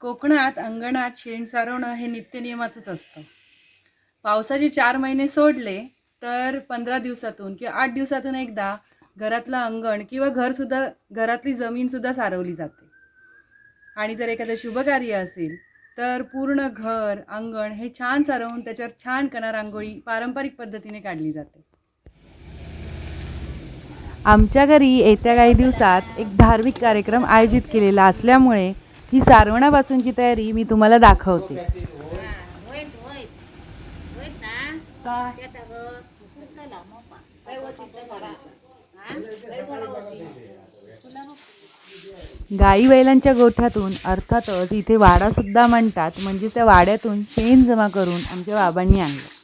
कोकणात अंगणात शेण सारवणं हे नित्यनियमाचंच असतं. पावसाचे चार महिने सोडले तर पंधरा दिवसातून किंवा आठ दिवसातून एकदा घरातलं अंगण किंवा घरसुद्धा घरातली जमीनसुद्धा सारवली जाते. आणि जर एखादं शुभकार्य असेल तर पूर्ण घर अंगण हे छान सारवून त्याच्यावर छान कणा रांगोळी पारंपरिक पद्धतीने काढली जाते. आमच्या घरी येत्या काही दिवसात एक धार्मिक कार्यक्रम आयोजित केलेला असल्यामुळे ही सारवणापासूनची तयारी मी तुम्हाला दाखवते. गाई बैलांच्या गोठ्यातून अर्थातच इथे वाडा सुद्धा म्हणतात म्हणजे त्या वाड्यातून शेण जमा करून आमच्या बाबांनी आणलं.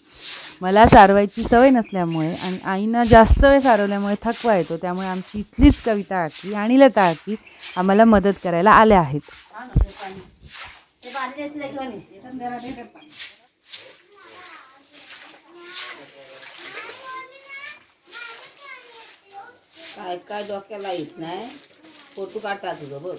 मला सारवायची सवय नसल्यामुळे आणि आईना जास्त वेळ सारवल्यामुळे थकवा येतो त्यामुळे आमची इथलीच कविता आकी आणि लता आकी आम्हाला मदत करायला आल्या आहेत. काय काय डोक्याला येत नाही? फोटो काढता तुझं बघ.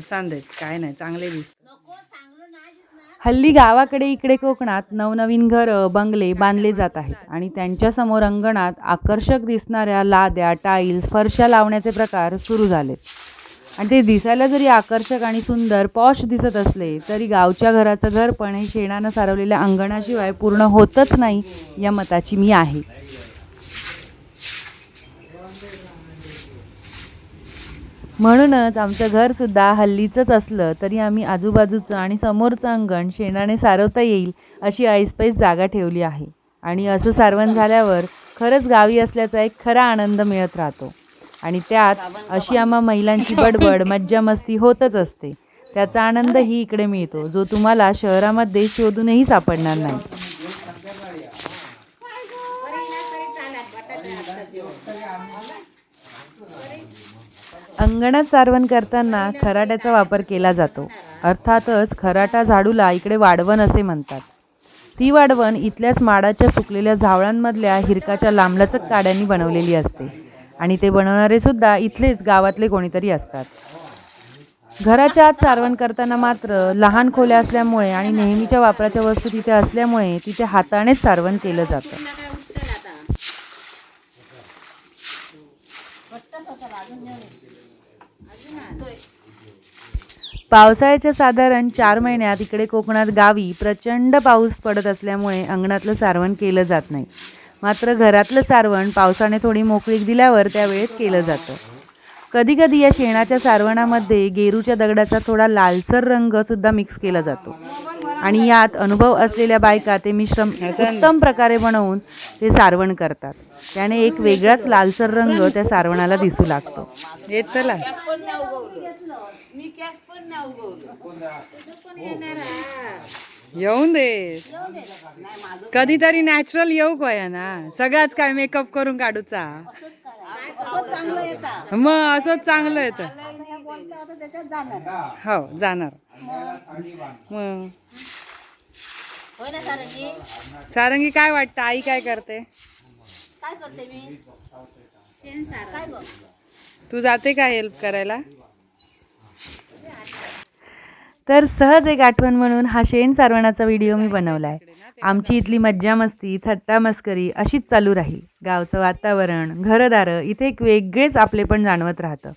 सांगत काय नाही चांगले दिसत नको चांगलं नाही दिसणार हल्ली गावाकडे इकडे कोकणात नवनवीन घरं बंगले बांधले जात आहेत. आणि त्यांच्यासमोर अंगणात आकर्षक दिसणाऱ्या लाद्या टाईल्स फरशा लावण्याचे प्रकार सुरू झालेत आणि ते दिसायला जरी आकर्षक आणि सुंदर पॉश दिसत असले तरी गावच्या घराचं घरपण हे शेणानं सारवलेल्या अंगणाशिवाय पूर्ण होतच नाही या मताची मी आहे. म्हणूनच आमचं घरसुद्धा हल्लीचंच असलं तरी आम्ही आजूबाजूचं आणि समोरचं अंगण शेणाने सारवता येईल अशी ऐसपैस जागा ठेवली आहे. आणि असं सारवण झाल्यावर खरंच गावी असल्याचा एक खरा आनंद मिळत राहतो. आणि त्यात अशी आम्हा महिलांची बडबड मज्जा मस्ती होतच असते. त्याचा आनंदही इकडे मिळतो जो तुम्हाला शहरामध्ये शोधूनही सापडणार नाही. अंगणात सारवण करताना खराट्याचा वापर केला जातो. अर्थातच खराटा झाडूला इकडे वाढवण असे म्हणतात. ती वाढवण इथल्याच माडाच्या सुकलेल्या झावळांमधल्या हिरकाच्या लांबलचक काड्यांनी बनवलेली असते. आणि ते बनवणारे सुद्धा इथलेच गावातले कोणीतरी असतात. घराच्या आत सारवण करताना मात्र लहान खोल्या असल्यामुळे आणि नेहमीच्या वापराच्या वस्तू तिथे असल्यामुळे तिथे हातानेच सारवण केलं जातं काय उचल आता पट्टच होता अजून नेऊन ये. अजून आण. पावसाळ्याच्या साधारण चार महिन्यात इकडे कोकणात गावी प्रचंड पाऊस पडत असल्यामुळे अंगणातलं सारवण केलं जात नाही. मात्र घरातलं सारवण पावसाने थोडी मोकळीक दिल्यावर त्यावेळेत केलं जातं. कधीकधी या शेणाच्या सारवणामध्ये गेरूच्या दगडाचा थोडा लालसर रंग सुद्धा मिक्स केला जातो. आणि यात अनुभव असलेल्या बायका ते मिश्रम उत्तम प्रकारे बनवून ते सारवण करतात. त्याने एक वेगळाच लालसर रंग त्या सारवणाला दिसू लागतो. येऊन दे. कधीतरी नॅचरल येऊ काय ना सगळ्याच काय मेकअप करून काढूचा. असं चांगलं येतं मग असंच चांगलं येतं. हे जाणार. हो जाणार मग. सारंगी काय वाटतं? आई काय करते? तू जाते का हेल्प करायला? तर सहज एक आठवण म्हणून हा शेण सारवणाचा व्हिडिओ मी बनवला आहे आमची इथली मज्जा मस्ती थट्टा मस्करी अशीच चालू राहील. गावचं वातावरण घरदारं इथे एक वेगळेच आपले पण जाणवत राहतं.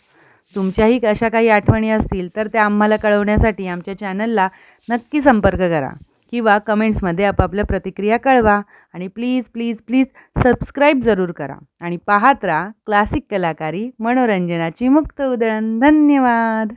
तुमच्याही अशा काही आठवणी असतील तर त्या आम्हाला कळवण्यासाठी आमच्या चॅनलला नक्की संपर्क करा किंवा कमेंट्समध्ये आपापल्या प्रतिक्रिया कळवा आणि प्लीज प्लीज प्लीज सबस्क्राईब जरूर करा आणि पाहत राहा क्लासिक कलाकारी मनोरंजनाची मुक्त उधळण धन्यवाद!